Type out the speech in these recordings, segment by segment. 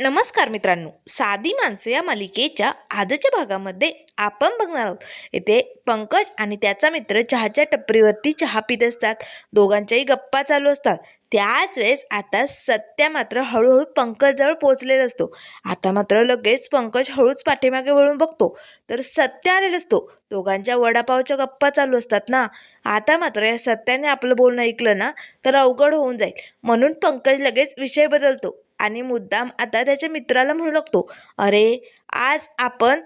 नमस्कार मित्रांनो. साधी माणसं या मालिकेच्या आजच्या भागामध्ये आपण बघणार आहोत. येथे पंकज आणि त्याचा मित्र चहाच्या टपरीवरती चहा पित असतात. दोघांच्याही गप्पा चालू असतात. त्याच वेळेस आता सत्या मात्र हळूहळू पंकजजवळ पोचलेला असतो. आता मात्र लगेच पंकज हळूच पाठीमागे वळून बघतो. तर सत्या आलेला असतो. दोघांच्या वडापावच्या गप्पा चालू असतात ना. आता मात्र या सत्याने आपलं बोलणं ऐकलं ना तर अवघड होऊन जाईल. म्हणून पंकज लगेच विषय बदलतो. आणि मुद्दाम आता त्याच्या मित्राला म्हणू लागतो अरे आज आपण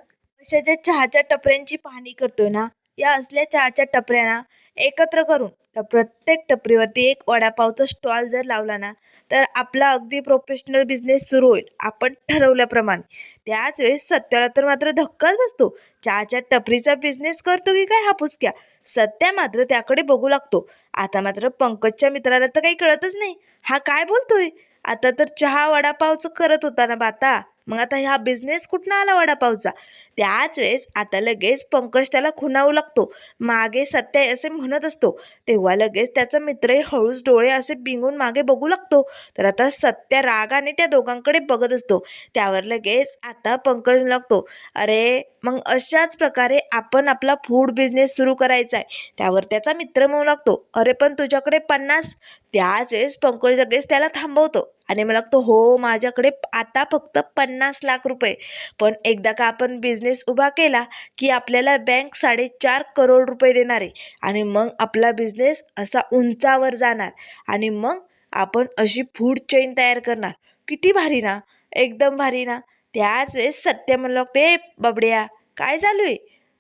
अशा ज्या चहाच्या टपऱ्यांची पाहणी करतोय ना? या असल्या चहाच्या टपऱ्यांना एकत्र करून त्या प्रत्येक टपरीवरती एक वडापावचा स्टॉल जर लावला ना तर आपला अगदी प्रोफेशनल बिझनेस सुरू होईल आपण ठरवल्याप्रमाणे. त्याच वेळेस सत्याला तर मात्र धक्काच बसतो चहाच्या टपरीचा बिझनेस करतो की काय हापूस घ्या सत्या मात्र त्याकडे बघू लागतो आता मात्र पंकजच्या मित्राला तर काही कळतच नाही हा काय बोलतोय? आता तर चहा वडापावचं करत होता ना बाता. मग आता ह्या बिझनेस कुठनं आला वडापावचा? त्याच वेळेस आता लगेच पंकज त्याला खुणावू लागतो. मागे सत्य असे म्हणत असतो. तेव्हा लगेच त्याचा मित्रही हळूच डोळे असे बिंगून मागे बघू लागतो. तर आता सत्य रागाने त्या दोघांकडे बघत असतो. त्यावर लगेच आता पंकज लागतो अरे मग अशाच प्रकारे आपण आपला फूड बिझनेस सुरू करायचा आहे. त्यावर त्याचा मित्र म्हणू लागतो अरे पण तुझ्याकडे पन्नास. त्याच वेळेस पंकज लगेच त्याला थांबवतो आणि मला लागतो हो माझ्याकडे आता फक्त पन्नास लाख रुपये. पण एकदा का आपण बिझनेस बिझनेस उभा केला की आपल्याला बँक साडेचार करोड रुपये देणार. आहे आणि मग आपला बिझनेस असा उंचावर जाणार. आणि मग आपण अशी फूड चेन तयार करणार. किती भारी ना? एकदम भारी ना? त्याच वेळेस सत्य म्हणू ते बबड्या काय चालू आहे?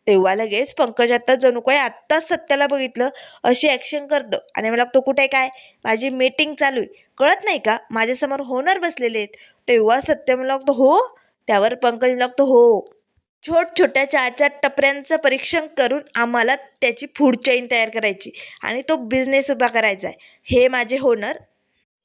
तेव्हा लगेच पंकज आता जणू काय आत्ताच सत्याला बघितलं अशी ॲक्शन करतं. आणि मला तो कुठे काय? माझी मीटिंग चालू आहे. कळत नाही का? माझ्यासमोर होणार बसलेले आहेत. तेव्हा सत्य मला लागतो हो? त्यावर पंकज लागतो हो. छोट छोट्या चहाच्या टपऱ्यांचं परीक्षण करून आम्हाला त्याची फूड चेन तयार करायची आणि तो बिझनेस उभा करायचा आहे. हे माझे होणार.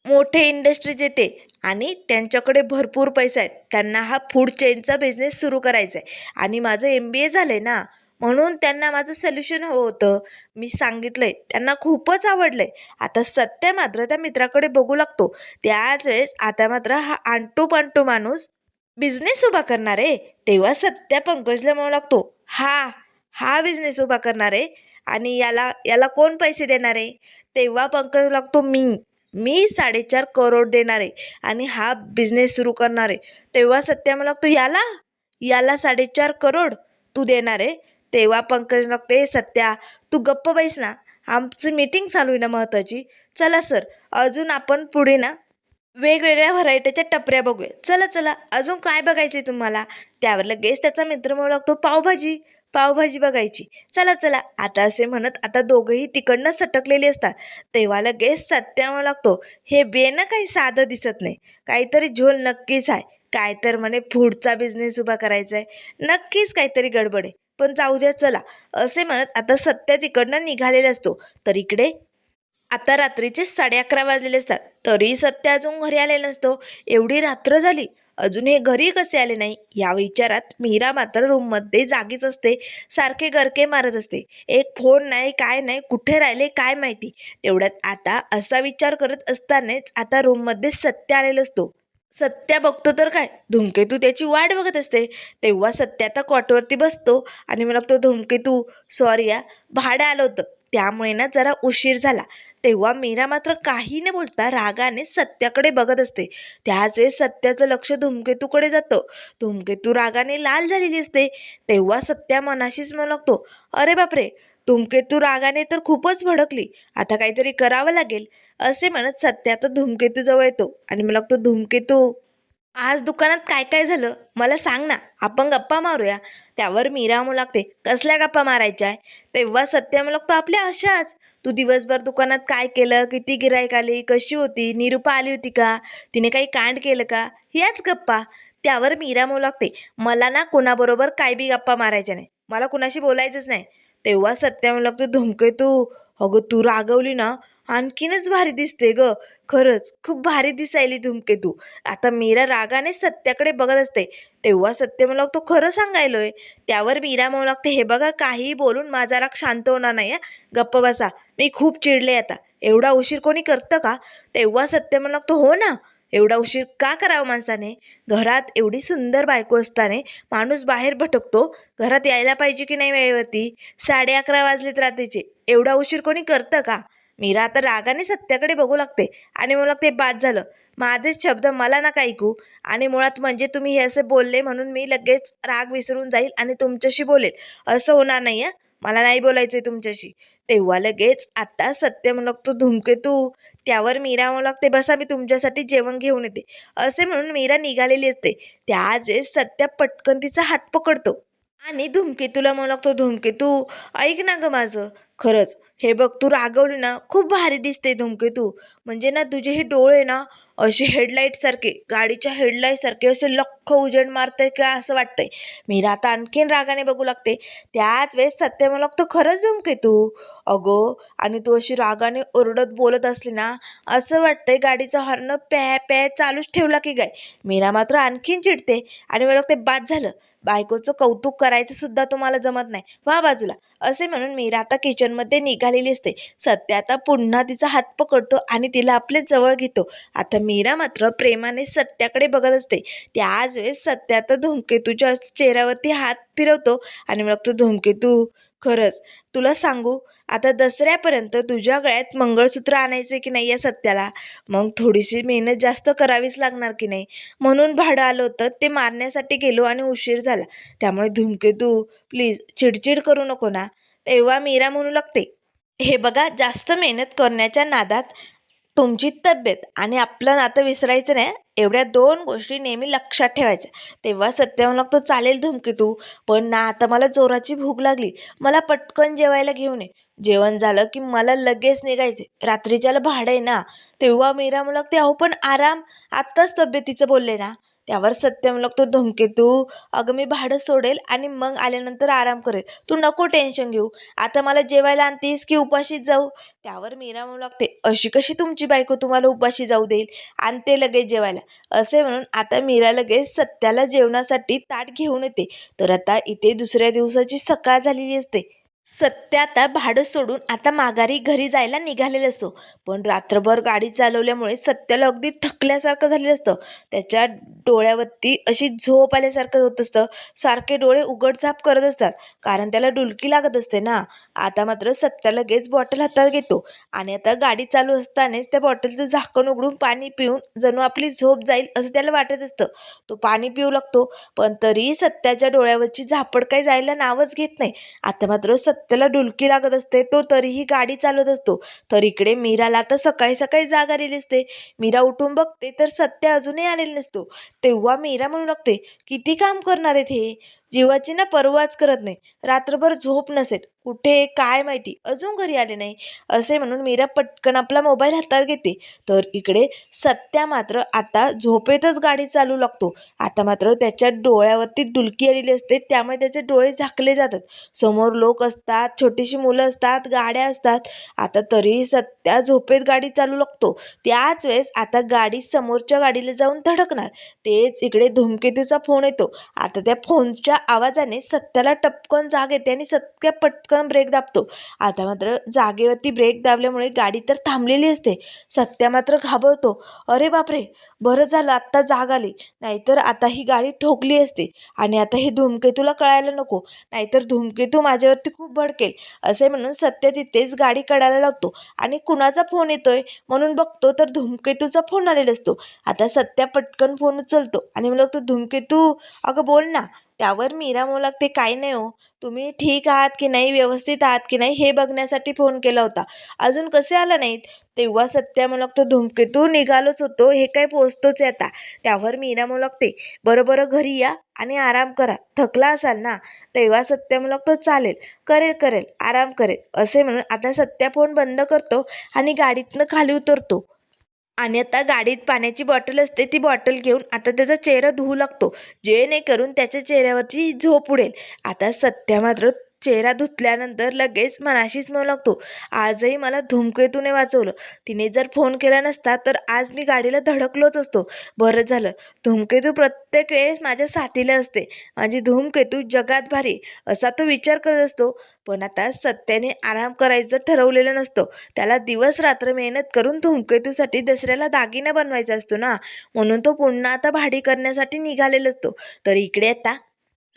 मोठे इंडस्ट्रीज येते आणि त्यांच्याकडे भरपूर पैसा आहे. त्यांना हा फूड चेनचा बिझनेस सुरू करायचा आहे. आणि माझं एम बी ए झालं आहे ना म्हणून त्यांना माझं सोल्युशन हवं होतं. मी सांगितलं आहे त्यांना खूपच आवडलं आहे आता सत्य मात्र त्या मित्राकडे बघू लागतो. त्याच वेळेस आता मात्र हा आंटू पांटू माणूस बिझनेस उभा करणार आहे. तेव्हा सत्या पंकजला म्हणू लागतो हा हा बिझनेस उभा करणार आहे आणि याला याला कोण पैसे देणार आहे? तेव्हा पंकज लागतो मी मी साडेचार करोड देणार आहे आणि हा बिझनेस सुरू करणार आहे. तेव्हा सत्या मला लागतो याला याला साडेचार करोड तू देणार आहे. तेव्हा पंकज लागतो हे सत्या तू गप्प बैस ना. आमची मीटिंग चालू आहे ना महत्त्वाची चला सर अजून आपण पुढे ना वेगवेगळ्या व्हरायटीच्या टपऱ्या बघूया. चला चला. अजून काय बघायचं आहे तुम्हाला? त्यावर लगेच त्याचा मित्र म्हणू लागतो पावभाजी. पावभाजी बघायची. चला चला. आता असे म्हणत आता दोघंही तिकडनं सटकलेली असतात. तेव्हा लगेच सत्या म्हणू लागतो हे बेनं काही साधं दिसत नाही. काहीतरी झोल नक्कीच आहे. काय तर म्हणे फूडचा बिझनेस उभा करायचा आहे नक्कीच काहीतरी गडबड आहे. पण जाऊ द्या चला. असे म्हणत आता सत्या तिकडनं निघालेला असतो. तर इकडे आता रात्रीचे साडे अकरा वाजलेले असतात. तरी सत्य अजून घरी आले नसतो. एवढी रात्र झाली. अजून हे घरी कसे आले नाही? या विचारात मीरा मात्र रूममध्ये जागीच असते. सारखे गरके मारत असते. एक फोन नाही काय नाही कुठे राहिले काय माहिती? तेवढ्यात आता असा विचार करत असतानाच आता रूममध्ये सत्य आलेला असतो. सत्या बघतो तर काय? धुमकेतू त्याची वाट बघत असते. तेव्हा सत्य आता कॉटवरती बसतो आणि मला तो धुमकेतू सॉरी या भाडं आलं होतं. त्यामुळे ना जरा उशीर झाला. तेव्हा मीरा मात्र काही न बोलता रागाने सत्याकडे बघत असते. त्याच वेळेस सत्याचं लक्ष धुमकेतूकडे जातं. धुमकेतू रागाने लाल झालेली असते. तेव्हा सत्या मनाशीच म्हणू लागतो अरे बापरे! धुमकेतू रागाने तर खूपच भडकली. आता काहीतरी करावं लागेल. असे म्हणत सत्या तर धुमकेतूजवळ येतो आणि मला लागतो धुमकेतू आज दुकानात काय काय झालं? मला सांग ना. आपण गप्पा मारूया. त्यावर मीरा म्हणू लागते कसल्या गप्पा मारायच्या आहे? तेव्हा सत्य म्हणू लागतो आपल्या अशाच. तू दिवसभर दुकानात काय केलं? किती गिरायक आली? कशी होती? निरुपा आली होती का? तिने काही कांड केलं का? याच गप्पा. त्यावर मीरा म्हणू लागते मला ना कुणाबरोबर काय बी गप्पा मारायच्या नाही. मला कुणाशी बोलायचंच नाही. तेव्हा सत्य म्हणू लागतो धुमके तू. अगं तू रागवली ना आणखीनच भारी दिसते ग. खरंच खूप भारी दिसायली धूमकेतू आता मीरा रागाने सत्याकडे बघत असते. तेव्हा सत्य म्हणू लागतो खरं सांगायलोय. त्यावर मीरा म्हणू लागते हे बघा काहीही बोलून माझा राग शांत होणार नाही गप्प बसा. मी खूप चिडले आता. एवढा उशीर कोणी करतं का? तेव्हा सत्य म्हणू लागतो हो ना. एवढा उशीर का करावा माणसाने? घरात एवढी सुंदर बायको असताना माणूस बाहेर भटकतो. घरात यायला पाहिजे की नाही वेळेवरती? साडे अकरा वाजलेत रात्रीचे. एवढा उशीर कोणी करतं का? मीरा आता रागाने सत्याकडे बघू लागते आणि मला ते बाद झालं. माझेच शब्द मला नका ऐकू आणि मुळात म्हणजे तुम्ही हे असे बोलले म्हणून मी लगेच राग विसरून जाईल आणि तुमच्याशी बोलेल. असं होणार नाही हं? मला नाही बोलायचंय तुमच्याशी. तेव्हा लगेच आता सत्य म्हणू लागतो धुमकेतू त्यावर मीरा म्हणू लागते बसा मी तुमच्यासाठी जेवण घेऊन येते. असे म्हणून मीरा निघालेली असते. त्याच सत्य पटकन तिचा हात पकडतो. आणि धुमकेतूला म्हणू लागतो धुमकेतू ऐक ना ग माझं. खरंच हे बघ तू रागवली ना खूप भारी दिसते धूमकेतू म्हणजे ना तुझे हे डोळे ना असे हेडलाईट सारखे गाडीच्या हेडलाईट सारखे असे लख्ख उजेड मारतंय का असं वाटतंय. मीरा आता आणखीन रागाने बघू लागते. त्याच वेळेस सत्य मला लागतो खरंच धूमकेतू अगो आणि तू अशी रागाने ओरडत बोलत असली ना असं वाटतंय गाडीचा हॉर्न पॅ पॅ चालूच ठेवला की काय. मीरा मात्र आणखीन चिडते आणि मला ते बाद झालं. बायकोचं कौतुक करायचं सुद्धा तुम्हाला जमत नाही. वा बाजूला. असे म्हणून मीरा आता किचनमध्ये निघालेली असते. सत्य आता पुन्हा तिचा हात पकडतो आणि तिला आपल्या जवळ घेतो. आता मीरा मात्र प्रेमाने सत्याकडे बघत असते. त्याच वेळेस सत्य आता धूमकेतूच्या चेहऱ्यावरती हात फिरवतो आणि मग तो धूमकेतू खरंच. तुला सांगू आता दसऱ्यापर्यंत तुझ्या गळ्यात मंगळसूत्र आणायचे की नाही या सत्याला? मग थोडीशी मेहनत जास्त करावीच लागणार की नाही? म्हणून भाडं आलं होतं ते मारण्यासाठी गेलो आणि उशीर झाला. त्यामुळे धूमकेतू प्लीज चिडचिड करू नको ना. तेव्हा मीरा म्हणू लागते हे बघा जास्त मेहनत करण्याच्या नादात तुमची तब्येत आणि आपलं नातं विसरायचं नाही. एवढ्या दोन गोष्टी नेहमी लक्षात ठेवायच्या. तेव्हा सत्यावर लागतो चालेल धूमकेतू पण ना आता मला जोराची भूक लागली. मला पटकन जेवायला घेऊन ये. जेवण झालं की मला लगेच निघायचे. रात्रीच्याला भाडं आहे ना. तेव्हा मीरा म्हणू लागते अहो पण आराम. आत्ताच तब्येतीचं बोलले ना. त्यावर सत्यम लागतो धूमकेतू अगं मी भाडं सोडेल आणि मग आल्यानंतर आराम करेल. तू नको टेन्शन घेऊ. आता मला जेवायला आणतीस की उपाशीच जाऊ? त्यावर मीरा म्हणू लागते अशी कशी तुमची बायको तुम्हाला उपाशी जाऊ देईल? आणते लगेच जेवायला. असे म्हणून आता मीरा लगेच सत्याला जेवणासाठी ताट घेऊन येते. तर आता इथे दुसऱ्या दिवसाची सकाळ झालेली असते. सत्य आता भाडं सोडून आता माघारी घरी जायला निघालेलं असतो. पण रात्रभर गाडी चालवल्यामुळे सत्याला अगदी थकल्यासारखं झालेलं असतं. त्याच्या डोळ्यावरती अशी झोप आल्यासारखं होत असतं. सारखे डोळे उघडझाप करत असतात. कारण त्याला डुलकी लागत असते ना. आता मात्र सत्या लगेच बॉटल हातात घेतो. आणि आता गाडी चालू असतानाच त्या बॉटलचं झाकण उघडून पाणी पिऊन जणू आपली झोप जाईल असं त्याला वाटत असतं. तो पाणी पिऊ लागतो. पण तरी सत्याच्या डोळ्यावरची झापड काही जायला नावच घेत नाही. आता मात्र सत्याला डुलकी लागत असते. तो तरीही गाडी चालवत असतो. तर इकडे मीराला आता सकाळी सकाळी जाग आलेली असते. मीरा उठून बघते तर सत्य अजूनही आलेली नसतो. तेव्हा मीरा म्हणू लागते किती काम करणार आहेत हे? जीवाची ना पर्वाच करत नाही. रात्रभर झोप नसेल. कुठे काय माहिती? अजून घरी आले नाही. असे म्हणून मीरा पटकन आपला मोबाईल हातात घेते. तर इकडे सत्या मात्र आता झोपेतच गाडी चालू लागतो. आता मात्र त्याच्या डोळ्यावरती डुलकी आलेली असते. त्यामुळे त्याचे डोळे झाकले जातात. समोर लोक असतात छोटीशी मुलं असतात गाड्या असतात. आता तरीही सत्या झोपेत गाडी चालू लागतो. त्याच वेळेस आता गाडी समोरच्या गाडीला जाऊन धडकणार. तेच इकडे धूमकेतूचा फोन येतो. आता त्या फोनच्या आवाजाने सत्याला टपकन जाग येते आणि सत्या पटकन ब्रेक दाबतो. आता मात्र जागेवरती ब्रेक दाबल्यामुळे गाडी तर थांबलेली असते. सत्या मात्र घाबरतो. अरे बापरे! बरं झालं आत्ता जाग आली. नाहीतर आता ही गाडी ठोकली असते. आणि आता हे धूमकेतूला कळायला नको. नाहीतर धूमकेतू माझ्यावरती खूप भडकेल. असे म्हणून सत्य तिथेच गाडी कडायला लागतो. आणि कुणाचा फोन येतोय? म्हणून बघतो तर धूमकेतूचा फोन आलेला असतो. आता सत्या पटकन फोन उचलतो. आणि मग तो धूमकेतू अगं बोल ना. त्यावर मीरा म्हणू लागते काही नाही हो. तुम्ही ठीक आहात की नाही व्यवस्थित आहात की नाही हे बघण्यासाठी फोन केला होता. अजून कसे आला नाहीत? तेव्हा सत्या म्हणू लागतो धूमकेतू निघालोच होतो. हे काय पोचतोच आहे आता. त्यावर मीरा म्हणू लागते बरं बरं हो, घरी या आणि आराम करा. थकला असाल ना? तेव्हा सत्या म्हणू लागतो चालेल करेल करेल आराम करेल. असे म्हणून आता सत्या फोन बंद करतो आणि गाडीतनं खाली उतरतो. आणि आता गाडीत पाण्याची बॉटल असते ती बॉटल घेऊन आता त्याचा चेहरा धुवू लागतो. जेणेकरून त्याच्या चेहऱ्यावरची झोप उडेल. आता सत्या मात्र चेहरा धुतल्यानंतर लगेच मनाशीच म्हणू लागतो. आजही मला धूमकेतूने वाचवलं. तिने जर फोन केला नसता तर आज मी गाडीला धडकलोच असतो. बरं झालं. धूमकेतू प्रत्येक वेळेस माझ्या साथीला असते. माझी धूमकेतू जगात भारी. असा तो विचार करत असतो. पण आता सत्याने आराम करायचं ठरवलेलं नसतं. त्याला दिवस रात्र मेहनत करून धूमकेतूसाठी दसऱ्याला दागिना बनवायचा असतो ना? म्हणून तो पुन्हा आता भाडी करण्यासाठी निघालेला असतो. तर इकडे आता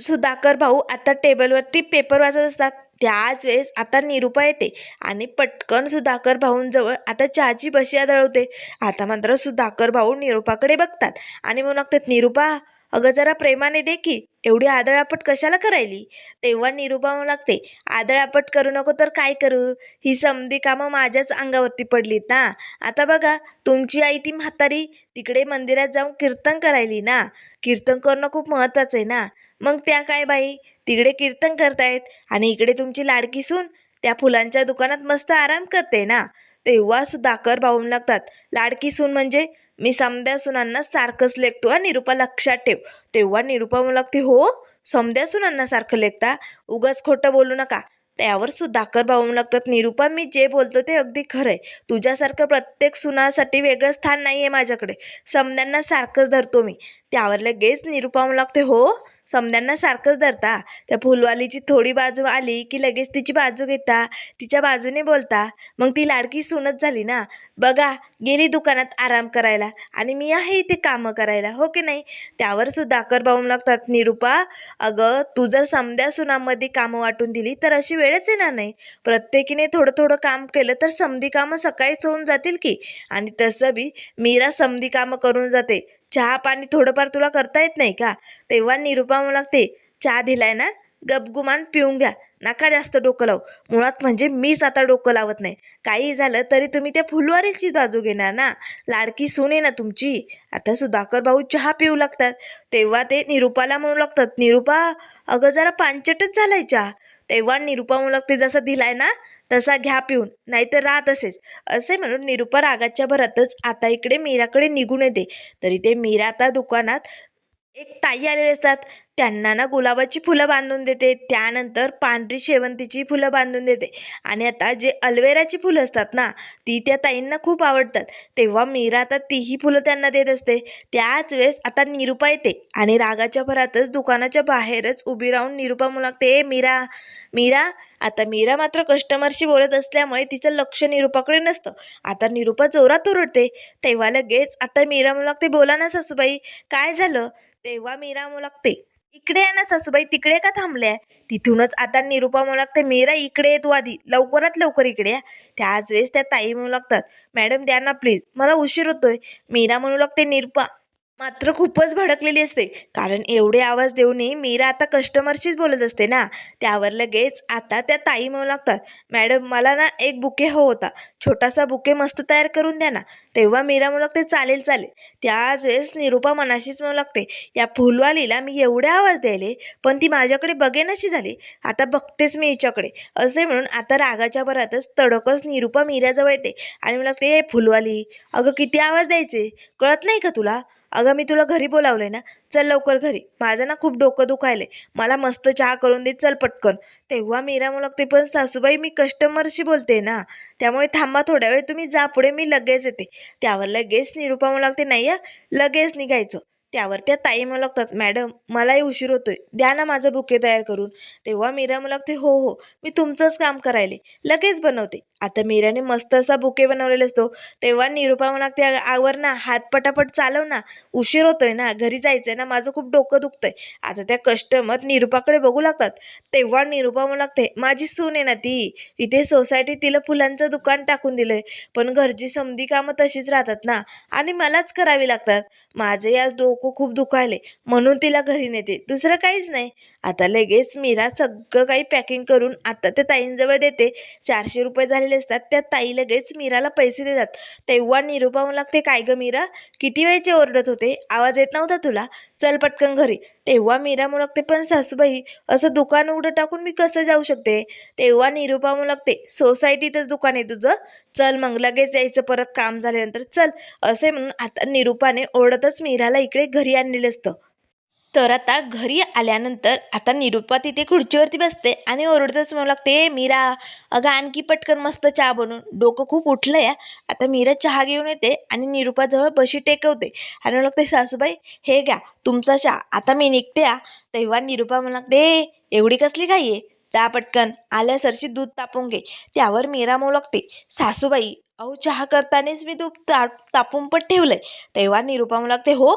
सुधाकर भाऊ आता टेबलवरती पेपर वाचत असतात. त्याच वेळेस आता निरुपा येते आणि पटकन सुधाकर भाऊंजवळ आता चहाची बशी आदळवते. आता मात्र सुधाकर भाऊ निरुपाकडे बघतात आणि म्हणू लागतात निरुपा अगं जरा प्रेमाने दे की एवढी आदळापट कशाला करायली? तेव्हा निरुपा म्हणू लागते आदळापट करू नको तर काय करू? ही समधी कामं माझ्याच अंगावरती पडलीत ना. आता बघा तुमची आई ती म्हातारी तिकडे मंदिरात जाऊन कीर्तन करायली ना. कीर्तन करणं खूप महत्त्वाचं आहे ना. मग त्या काय बाई? तिकडे कीर्तन करतायत आणि इकडे तुमची लाडकी सून त्या फुलांच्या दुकानात मस्त आराम करते ना? तेव्हा सुद्धा कर भाऊन लागतात लाडकी सून म्हणजे मी समद्या सुनांना सारखंच लेखतो हा निरुपा लक्षात ठेव. तेव्हा निरुपा म्हणू लागते हो? समद्या सुनांना सारखं लेखता? उगाच खोटं बोलू नका. त्यावर सुधाकर भाऊ म्हणू लागतात निरुपा मी जे बोलतो ते अगदी खरं आहे तुझ्यासारखं प्रत्येक सुनासाठी वेगळं स्थान नाही आहे माझ्याकडे. समद्यांना सारखंच धरतो मी. त्यावर लगेच निरुपा लागते हो. समद्यांना सारखंच धरता. त्या फुलवालीची थोडी बाजू आली की लगेच तिची बाजू घेता. तिच्या बाजूने बोलता मग ती लाडकी सुनत झाली ना? बघा गेली दुकानात आराम करायला आणि मी आहे इथे कामं करायला हो की नाही? त्यावर सुद्धा कर भाऊ लागतात निरुपा अगं तू जर समद्या सुनामध्ये कामं वाटून दिली तर अशी वेळच येणार नाही. प्रत्येकीने थोडं थोडं काम केलं तर समधी कामं सकाळीच होऊन जातील की? आणि तसं बी मीरा समधी कामं करून जाते. चहा पाणी थोडंफार तुला करता येत नाही का? तेव्हा निरुपा मला लागते चहा दिलाय ना गपगुमान पिऊन घ्या. नका जास्त डोकं लावू. मुळात म्हणजे मीच आता डोकं लावत नाही. काही झालं तरी तुम्ही त्या फुलवारीची बाजू घेणार ना? लाडकी सून आहे ना तुमची. आता सुधाकर भाऊ चहा पिऊ लागतात. तेव्हा ते निरुपाला म्हणू लागतात निरुपा अगं जरा पांचटच झालाय चहा. तेव्हा निरुपा म्हणू लागते जसा दिलाय ना तसा घ्या पिऊन नाहीतर राहत असेच. असे म्हणून निरुपा रागाच्या भरातच आता इकडे मीराकडे निघून येते. तरी ते मीरा आता दुकानात एक ताई आलेले असतात. त्यांना ना गुलाबाची फुलं बांधून देते. त्यानंतर पांढरी शेवंतीची फुलं बांधून देते. आणि आता जे अल्वेराची फुलं असतात ना ती त्या ताईंना खूप आवडतात. तेव्हा मीरा आता तीही फुलं त्यांना देत असते. त्याच वेळेस आता निरुपा येते. आणि रागाच्या भरातच दुकानाच्या बाहेरच उभी राहून निरुपा म्हणू लागते "ए, मीरा मीरा आता मीरा मात्र कस्टमरशी बोलत असल्यामुळे तिचं लक्ष निरुपाकडे नसतं. आता निरुपा जोरात ओरडते. तेव्हा लगेच आता मीरा म्हणू लागते बोला ना सासूबाई. काय झालं? तेव्हा मीरा म्हणू लागते इकडे आहे ना सासूबाई. तिकडे का थांबल्या? तिथूनच आता निरुपा म्हणू लागते मीरा इकडे ये तू आधी. लवकरात लवकर इकडे या. त्याच वेळेस त्या ताई म्हणू लागतात मॅडम द्या ना प्लीज. मला उशीर होतोय. मीरा म्हणू लागते निरुपा मात्र खूपच भडकलेली असते. कारण एवढे आवाज देऊनही मीरा आता कस्टमरशीच बोलत असते ना. त्यावर लगेच आता त्या ताई म्हणू लागतात मॅडम मला ना एक बुके हो होता. छोटासा बुके मस्त तयार करून द्या ना. तेव्हा मीरा म्हणू लागते चालेल चालेल. त्याच वेळेस निरुपा मनाशीच म्हणू लागते या फुलवालीला मी एवढे आवाज द्यायले पण ती माझ्याकडे बघेनाशी झाली. आता बघतेच मी हिच्याकडे. असे म्हणून आता रागाच्या भरातच तडकच निरुपा मीराजवळ येते आणि म्हणू लागते हे फुलवाली अगं किती आवाज द्यायचे? कळत नाही का तुला? अगं मी तुला घरी बोलावलंय ना चल लवकर घरी. माझं ना खूप डोकं दुखायलंय. मला मस्त चहा करून दे चल पटकन. तेव्हा मीरा मुलगते लागते पण सासूबाई मी कस्टमरशी बोलते ना. त्यामुळे थांबा थोड्या वेळ तुम्ही जा पुढे मी लगेच येते. त्यावर लगेच निरुपा म्हणू लागते नाही लगेच निघायचं. त्यावर त्या ताई म्हणू लागतात मॅडम मलाही उशीर होतोय. द्या ना माझं बुके तयार करून. तेव्हा मीरा म्हणू लागते हो हो मी तुमचंच काम करायले. लगेच बनवते. आता मीराने मस्त असा बुके बनवलेला असतो. तेव्हा निरुपा म्हणू लागते आवर ना हात पटापट चालव ना. उशीर होतोय ना घरी जायचंय ना माझं खूप डोकं दुखतंय. आता त्या कस्टमर निरुपाकडे बघू लागतात. तेव्हा निरुपा म्हणू लागते माझी सून आहे ना ती. इथे सोसायटी तिला फुलांचं दुकान टाकून दिलंय. पण घरची समधी कामं तशीच राहतात ना. आणि मलाच करावी लागतात. माझे आज डोकं खूप दुखायले. म्हणून तिला घरी नेते. दुसरं काहीच नाही. आता लगेच मीरा सगळं काही पॅकिंग करून आता त्या ताईंजवळ देते. चारशे रुपये झालेले असतात. त्या ताई लगेच मीराला पैसे देतात. तेव्हा निरुपा म्हणू लागते काय गं मीरा? किती वेळचे ओरडत होते? आवाज येत नव्हता तुला? चल पटकन घरी. तेव्हा मीरा म्हणू लागते पण सासूबाई असं दुकान उघडं टाकून मी कसं जाऊ शकते? तेव्हा निरुपा म्हणू लागते सोसायटीतच दुकान आहे तुझं? चल मग लगेच यायचं परत काम झाल्यानंतर चल. असे म्हणून आता निरुपाने ओरडतच मीराला इकडे घरी आणलेलं असतं. तर आता घरी आल्यानंतर आता निरुपा तिथे खुर्चीवरती बसते आणि ओरडतच म्हणू लागते मीरा अगं आणखी पटकन मस्त चहा बनवून. डोकं खूप उठलं या आता मीरा चहा घेऊन येते आणि निरुपाजवळ बशी टेकवते. आणि म्हणू लागते सासूबाई हे घ्या तुमचा चहा. आता मी निघते या तेव्हा निरुपा म्हणू लागते एवढी कसली घाई आहे? जा पटकन. आल्या सरशी दूध तापून घे. त्यावर मीरा मोलकते लागते सासूबाई अहो चहा करतानाच मी दूध ता तापून पण ठेवलंय. तेव्हा निरुपा मोलकते लागते हो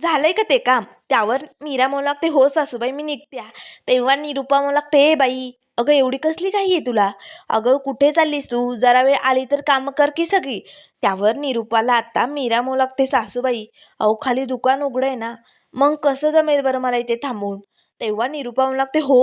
झालंय का ते काम? त्यावर मीरा म्हणू लागते हो सासूबाई मी निघते तेव्हा निरुपा म्हणू लागते हे बाई अगं एवढी कसली घाई आहे तुला? अगं कुठे चाललीस तू? जरा वेळ आली तर कामं कर की सगळी. त्यावर निरुपाला आता मीरा म्हणू लागते सासूबाई अहो खाली दुकान उघडं आहे ना. मग कसं जमेल बरं मला इथे थांबून? तेव्हा निरुपा म्हणू लागते हो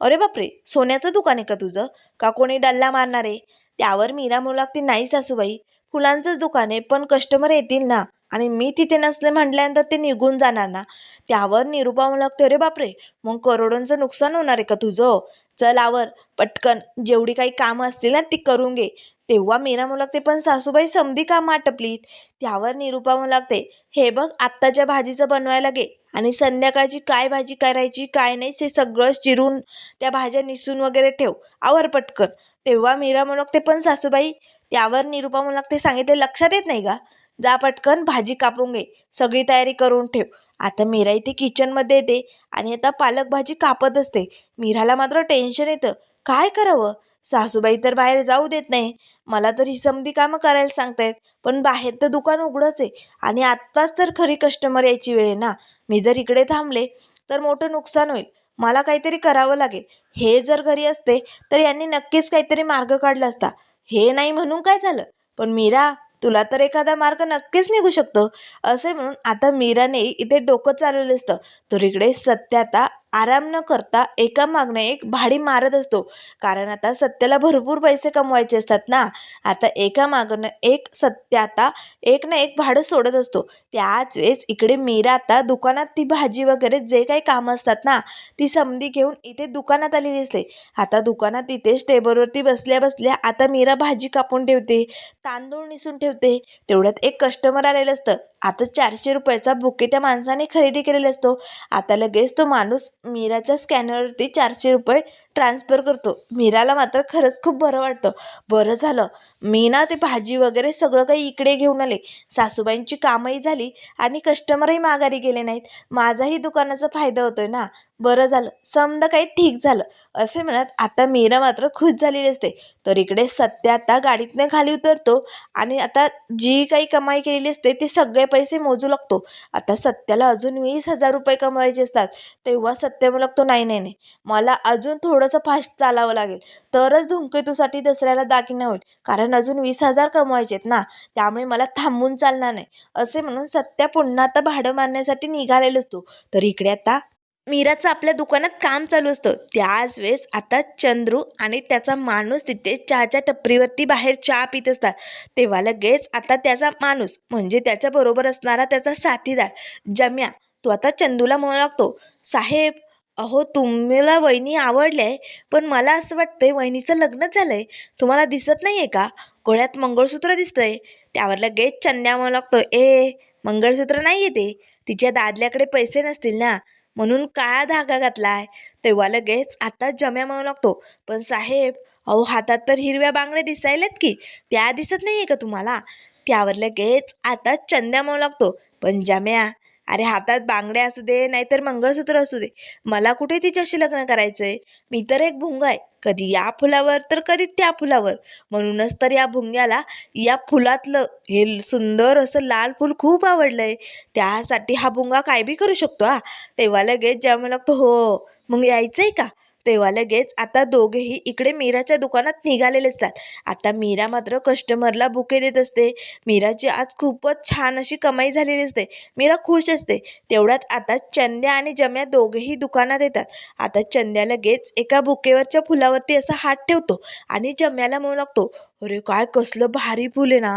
अरे बापरे सोन्याचं दुकान आहे का तुझं? का कोणी डल्ला मारणार आहे? त्यावर मीरा म्हणू लागते नाही सासूबाई. फुलांचंच दुकान आहे पण कस्टमर येतील ना? आणि मी तिथे नसले म्हटल्यानंतर ते निघून जाणार ना? त्यावर निरुपा म्हणू लागते अरे बापरे मग करोडोंचं नुकसान होणार आहे का तुझं? चल आवर पटकन जेवढी काही कामं असतील ना ती करून घे. तेव्हा मीरा म्हणू लागते पण सासूबाई समधी कामं आटपलीत. त्यावर निरुपा म्हणू लागते हे बघ आत्ताच्या भाजीचं बनवायला घे. आणि संध्याकाळची काय भाजी करायची काय नाही ते सगळं चिरून त्या भाज्या निसून वगैरे ठेव. आवर पटकन. तेव्हा मीरा म्हणू लागते पण सासूबाई त्यावर निरुपा म्हणू लागते सांगितले लक्षात येत नाही का? जा पटकन भाजी कापून घे. सगळी तयारी करून ठेव. आता मीरा इथे किचनमध्ये येते आणि आता पालक भाजी कापत असते. मीराला मात्र टेन्शन येतं. काय करावं? सासूबाई तर बाहेर जाऊ देत नाही. मला तर ही समधी कामं करायला सांगतायत पण बाहेर तर दुकान उघडंच आहे आणि आत्ताच तर खरी कस्टमर यायची वेळ आहे ना. मी जर इकडे थांबले तर मोठं नुकसान होईल. मला काहीतरी करावं लागेल. हे जर घरी असते तर यांनी नक्कीच काहीतरी मार्ग काढला असता. हे नाही म्हणून काय झालं? पण मीरा तुला तर एखादा मार्ग नक्कीच निघू शकतो. असे म्हणून आता मीराने इथे डोकं चालवलं असतं. तर इकडे सत्य आता आराम न करता एका मागणं एक भाडी मारत असतो. कारण आता सत्याला भरपूर पैसे कमवायचे असतात ना. आता एका मागणं एक सत्य आता एक ना एक भाडं सोडत असतो. त्याच वेळेस इकडे मीरा आता दुकानात ती भाजी वगैरे जे काही कामं असतात ना ती समधी घेऊन इथे दुकानात आलेली असते. आता दुकानात इथेच टेबलवरती बसल्या बसल्या आता मीरा भाजी कापून ठेवते तांदूळ निसून ठेवते. तेवढ्यात एक कस्टमर आलेलं असतं. आता चारशे रुपयाचा बुके त्या माणसाने खरेदी केलेला असतो. आता लगेच तो माणूस मीराच्या स्कॅनरवरती चारशे रुपये ट्रान्सफर करतो. मीराला मात्र खरंच खूप बरं वाटतं. बरं झालं. मी ना ते भाजी वगैरे सगळं काही इकडे घेऊन आले. सासूबाईंची कामही झाली आणि कस्टमरही माघारी गेले नाहीत. माझाही दुकानाचा फायदा होतोय ना. बरं झालं. समजा काही ठीक झालं. असे म्हणत आता मीरा मात्र खुश झालेली असते. तर इकडे सत्य आता गाडीतनं खाली उतरतो आणि आता जी काही कमाई केलेली असते ते सगळे पैसे मोजू लागतो. आता सत्याला अजून वीस हजार रुपये कमवायचे असतात. तेव्हा सत्य म्हणू लागतो नाही नाही नाही. मला अजून थोडंसं फास्ट चालावं लागेल. तरच धूमकेतूसाठी दसऱ्याला दागिना होईल. कारण अजून वीस हजार कमवायचे आहेत ना. त्यामुळे मला थांबून चालणार नाही. असे म्हणून सत्या पुन्हा आता भाडं मारण्यासाठी निघालेला असतो. तर इकडे आता मीराचं आपल्या दुकानात काम चालू असतं. त्याच वेळेस आता चंद्रू आणि त्याचा माणूस तिथे चहाच्या टपरीवरती बाहेर चहा पित असतात. तेव्हा लगेच आता त्याचा माणूस म्हणजे त्याच्याबरोबर असणारा त्याचा साथीदार जम्या. तो आता चंदूला म्हणू लागतो साहेब अहो तुम्हाला वहिनी आवडली आहे पण मला असं वाटतंय वहिनीचं लग्न झालं आहे तुम्हाला दिसत नाही आहे का? गळ्यात मंगळसूत्र दिसतंय. त्यावर लगेच चंद्या म्हणू लागतो ए मंगळसूत्र नाही आहे ते. तिच्या दादल्याकडे पैसे नसतील ना. म्हणून काळा धागा घातलाय. तेव्हा लगेच आता जम्या म्हणू लागतो. पण साहेब अहो हातात तर हिरव्या बांगड्या दिसायलेत की. त्या दिसत नाही आहे का तुम्हाला? त्यावर लगेच आता चंद्या म्हणू लागतो. पण जम्या अरे हातात बांगड्या असू दे नाहीतर मंगळसूत्र असू दे. मला कुठे तिच्याशी लग्न करायचं आहे मी तर एक भुंगा आहे. कधी या फुलावर तर कधी त्या फुलावर. म्हणूनच तर या भुंग्याला या फुलातलं हे सुंदर असं लाल फूल खूप आवडलं आहे त्यासाठी हा भुंगा काय बी करू शकतो हा. तेव्हा लगेच जेव्हा लागतो हो. मग यायचं आहे का? तेव्हा लगेच आता दोघेही इकडे मीराच्या दुकानात निघालेले असतात. आता मीरा मात्र कस्टमरला बुके देत असते. मीराची आज खूपच छान अशी कमाई झालेली असते. मीरा खुश असते. तेवढ्यात आता चंद्या आणि जम्या दोघेही दुकानात येतात. आता चंद्या लगेच एका बुकेवरच्या फुलावरती असा हात ठेवतो आणि जम्याला म्हणू लागतो अरे काय कसलं भारी फुल आहे ना.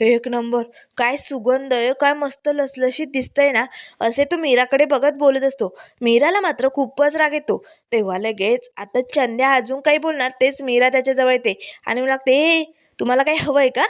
एक नंबर. काय सुगंध आहे काय मस्त लसलशीत दिसतंय ना. असे तो मीराकडे बघत बोलत असतो. मीराला मात्र खूपच राग येतो. तेव्हा लगेच आता चंद्या अजून काही बोलणार तेच मीरा त्याच्याजवळ येते. आणि मला लागते ए तुम्हाला काही हवं आहे का?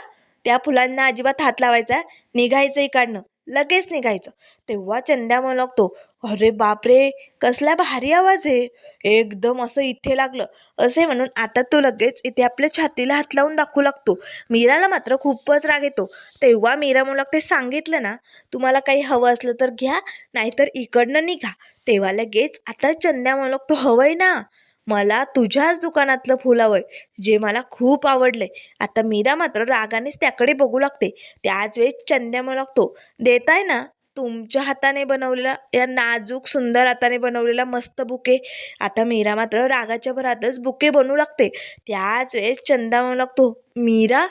त्या फुलांना अजिबात हात लावायचा निघायचं इकडनं. लगेच निघायचं. तेव्हा चंद्या म्हणू लागतो अरे बापरे कसला भारी आवाज आहे. एकदम असं इथे लागलं. असे म्हणून आता तो लगेच इथे आपल्या छातीला हात लावून दाखवू लागतो. मीराला मात्र खूपच राग येतो. तेव्हा मीरा म्हणू लागते सांगितलं ना तुम्हाला काही हवं असलं तर घ्या नाहीतर इकडनं निघा. तेव्हा लगेच आता चंद्या म्हणू लागतो हवंय ना. मला तुझ्याच दुकानातलं फुल हवंय जे मला खूप आवडले. आता मीरा मात्र रागानेच त्याकडे बघू लागते. त्याच वेळेस चंद्या म्हणू लागतो देताय ना? तुमच्या हाताने बनवलेला या नाजूक सुंदर हाताने बनवलेला मस्त बुके. आता मीरा मात्र रागाच्या भरातच बुके बनवू लागते. त्याच वेळेस चंदा म्हणू लागतो मीरा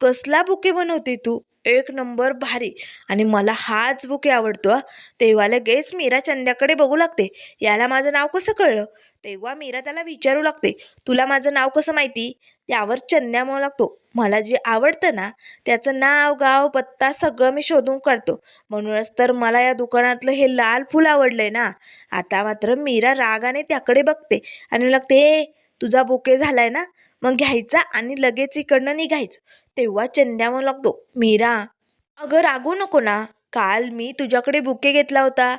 कसला बुके बनवते तू? एक नंबर भारी. आणि मला हाच बुके आवडतो तेव्हा लगेच मीरा चंद्याकडे बघू लागते. याला माझं नाव कसं कळलं? तेव्हा मीरा त्याला विचारू लागते तुला माझं नाव कसं माहिती? त्यावर चंद्या म्हणू लागतो. मला जे आवडतं ना त्याचं नाव गाव पत्ता सगळं मी शोधून काढतो. म्हणूनच तर मला या दुकानातलं हे लाल फूल आवडलंय ना. आता मात्र मीरा रागाने त्याकडे बघते आणि लागते "ए, तुझा बुके झालाय ना? मग घ्यायचा आणि लगेच इकडनं निघायचं. तेव्हा चंद्या म्हणू लागतो मीरा अगं रागू नको ना. काल मी तुझ्याकडे बुके घेतला होता.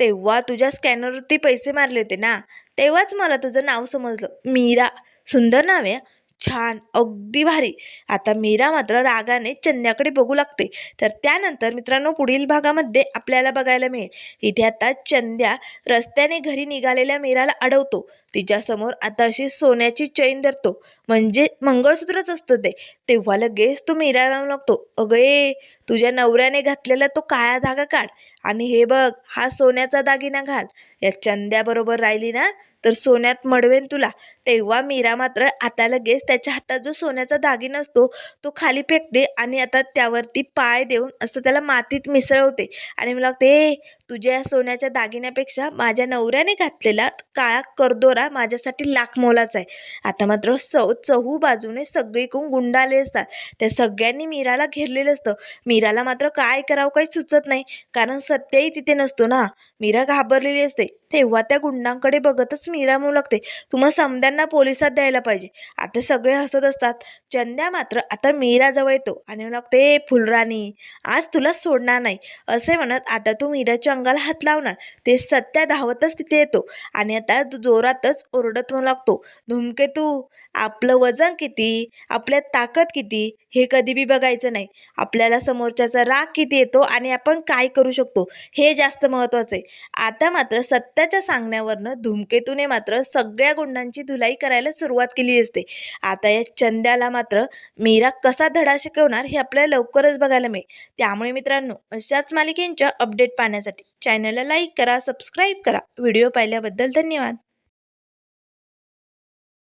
तेव्हा तुझ्या स्कॅनरवरती पैसे मारले होते ना तेव्हाच मला तुझं नाव समजलं. मीरा. सुंदर नाव आहे छान अगदी भारी. आता मीरा मात्र रागाने चंद्याकडे बघू लागते. तर त्यानंतर मित्रांनो पुढील भागामध्ये आपल्याला बघायला मिळेल. इथे आता चंद्या रस्त्याने घरी निघालेल्या मीराला अडवतो. तिच्यासमोर आता अशी सोन्याची चैन धरतो. म्हणजे मंगळसूत्रच असतं ते. तेव्हा लगेच तो मीरा लावून लागतो. अगं ए तुझ्या नवऱ्याने घातलेला तो काळा धागा काढ. आणि हे बघ हा सोन्याचा दागिना घाल. या चंद्याबरोबर राहिली ना तर सोन्यात मडवेन तुला. तेव्हा मीरा मात्र आता लगेच त्याच्या हातात जो सोन्याचा दागिना असतो तो खाली फेकते आणि आता त्यावरती पाय देऊन असं त्याला मातीत मिसळवते. आणि मला लागते "ए, तुझ्या या सोन्याच्या दागिन्यापेक्षा माझ्या नवऱ्याने घातलेला काळा करदोरा माझ्यासाठी लाख मोलाचा आहे. आता मात्र सौ चहू बाजूने सगळीकडून गुंडाले असतात. त्या सगळ्यांनी मीराला घेरलेलं असतं. मीराला मात्र काय करावं काही सुचत नाही. कारण सत्यही तिथे नसतो ना. मीरा घाबरलेली असते. तेव्हा त्या गुंडांकडे बघतच मीरा म्हणू लागते तुम्हा समद्यांना पोलिसात द्यायला पाहिजे. आता सगळे हसत असतात. चंद्या मात्र आता मीराजवळ येतो आणि म्हणू लागते फुलराणी आज तुला सोडणार नाही. असे म्हणत आता तू मीराच्या अंगाला हात लावणार. ते सत्या धावतच तिथे येतो आणि आता जोरातच ओरडत म्हणू लागतो धुमकेतू आपलं वजन किती आपल्यात ताकद किती हे कधी बी बघायचं नाही. आपल्याला समोरच्याचा राग किती येतो आणि आपण काय करू शकतो हे जास्त महत्त्वाचं आहे. आता मात्र सत्याच्या सांगण्यावरनं धूमकेतूने मात्र सगळ्या गुंडांची धुलाई करायला सुरुवात केली असते. आता या चंद्याला मात्र मीरा कसा धडा शिकवणार हे आपल्याला लवकरच बघायला मिळेल. त्यामुळे मित्रांनो अशाच मालिकेंच्या अपडेट पाहण्यासाठी चॅनलला लाईक करा सबस्क्राईब करा. व्हिडिओ पाहिल्याबद्दल धन्यवाद.